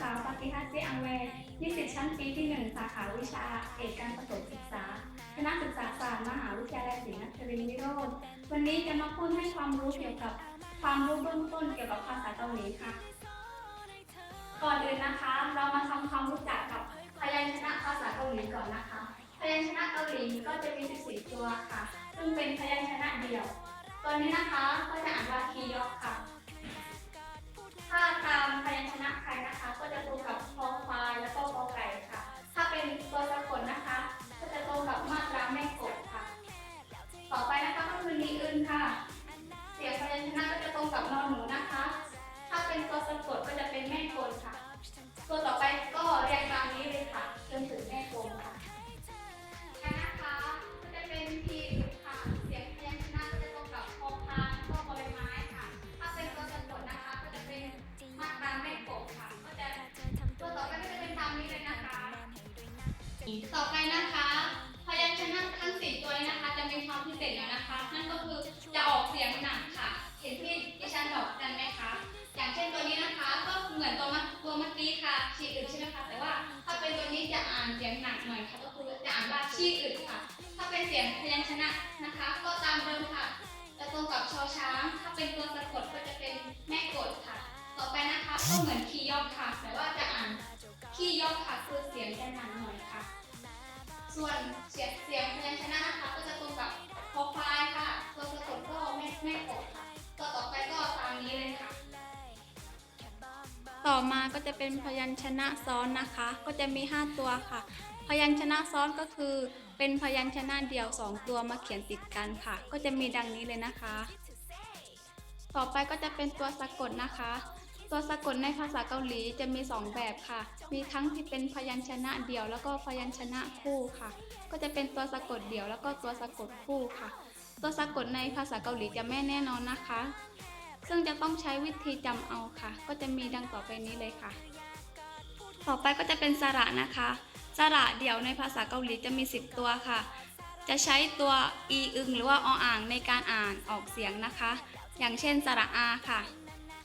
สาวปฏิฮัตเจอังเวนิสิตชั้นปีที่ 1 สาขาวิชา เอกการประถมศึกษา คณะศึกษาศาสตร์มหาวิทยาลัยศรีนครินทร์วิโรธวันนี้จะมาพูดให้ความรู้เกี่ยวกับความรู้เบื้องต้นเกี่ยวกับภาษาเกาหลีค่ะ ก่อนอื่นนะคะ เรามาทำความรู้จักกับพยัญชนะภาษาเกาหลีก่อนนะคะ พยัญชนะเกาหลีก็จะมี 14 ตัวค่ะ ซึ่งเป็นพยัญชนะเดี่ยว ตัวนี้นะคะก็จะอ่านว่าคียอกค่ะ ต่อไปนะคะพยัญชนะทั้งสี่ตัวนี้นะคะ จะมีความพิเศษอยู่นะคะ นั่นก็คือจะออกเสียงหนักค่ะ เห็นที่ดิฉันบอกกันไหมคะ อย่างเช่นตัวนี้นะคะ ก็เหมือนตัวเมื่อตัวมื่อกี้ค่ะชีอึดใช่ไหมคะ แต่ว่าถ้าเป็นตัวนี้จะอ่านเสียงหนักหน่อยค่ะ ก็คือจะอ่านว่าชีอึดค่ะ ถ้าเป็นเสียงพยัญชนะนะคะ ก็ตามเดิมค่ะจะตรงกับชอช้าง ถ้าเป็นตัวสะกดก็จะเป็นแม่กดค่ะ ต่อไปนะคะก็เหมือนคีย์ย่อค่ะ แต่ว่าจะอ่านคีย์ย่อค่ะคือ ส่วนเสียงเสียงพยัญชนะนะคะ ก็จะตรงกับคอควายค่ะ ตัวสะกดก็แม่แม่กดค่ะ ตัวต่อไปก็ตามนี้เลยค่ะ ต่อมาก็จะเป็นพยัญชนะซ้อนนะคะ ก็จะมี 5 ตัวค่ะ พยัญชนะซ้อนก็คือ เป็นพยัญชนะเดียว 2 ตัวมาเขียนติดกันค่ะ ก็จะมีดังนี้เลยนะคะ ต่อไปก็จะเป็นตัวสะกดนะคะ ตัวสะกดในภาษาเกาหลีจะมี 2 แบบค่ะ มีทั้งที่เป็นพยัญชนะเดี่ยวแล้วก็พยัญชนะคู่ค่ะ ก็จะเป็นตัวสะกดเดี่ยวแล้วก็ตัวสะกดคู่ค่ะ ตัวสะกดในภาษาเกาหลีจะไม่แน่นอนนะคะ ซึ่งจะต้องใช้วิธีจำเอาค่ะ ก็จะมีดังต่อไปนี้เลยค่ะ ต่อไปก็จะเป็นสระนะคะ สระเดี่ยวในภาษาเกาหลีจะมี 10 ตัวค่ะ จะใช้ตัวอีอึงหรือว่าออ่างในการอ่านออกเสียงนะคะ อย่างเช่นสระอาค่ะ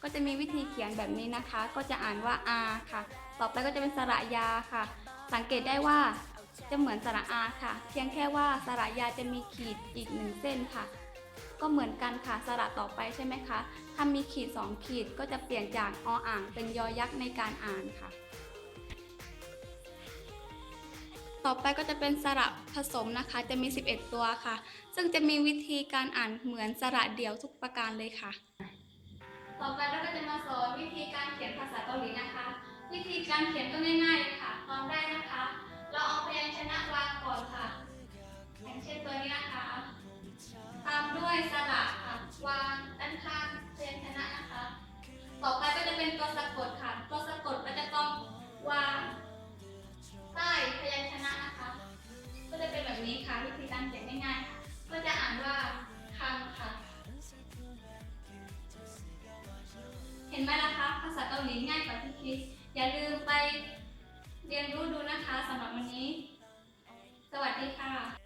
ก็จะมีวิธีเขียนแบบนี้นะคะ ก็จะอ่านว่าอาค่ะ ต่อไปก็จะเป็นสระยาค่ะ สังเกตได้ว่าจะเหมือนสระอาค่ะ เพียงแค่ว่าสระยาจะมีขีดอีกหนึ่งเส้นค่ะ ก็เหมือนกันค่ะสระต่อไปใช่ไหมคะ ถ้ามีขีด 2 ขีดก็จะเปลี่ยนจากออ่าง เป็นยอยักษ์ในการอ่านค่ะ ต่อไปก็จะเป็นสระผสมนะคะ จะมี 11 ตัวค่ะ ซึ่งจะมีวิธีการอ่านเหมือนสระเดี่ยวทุกประการเลยค่ะ ต่อไปเราก็จะมาสอนวิธีการเขียนภาษาเกาหลีนะคะ วิธีการเขียนก็ง่ายๆเลยค่ะ ตอนแรกนะคะ เราเอาพยัญชนะวางก่อนค่ะอย่างเช่นตัวนี้นะคะ เห็นไหมล่ะคะภาษาเกาหลีง่ายกว่าที่คิด อย่าลืมไปเรียนรู้ดูนะคะสำหรับวันนี้ สวัสดีค่ะ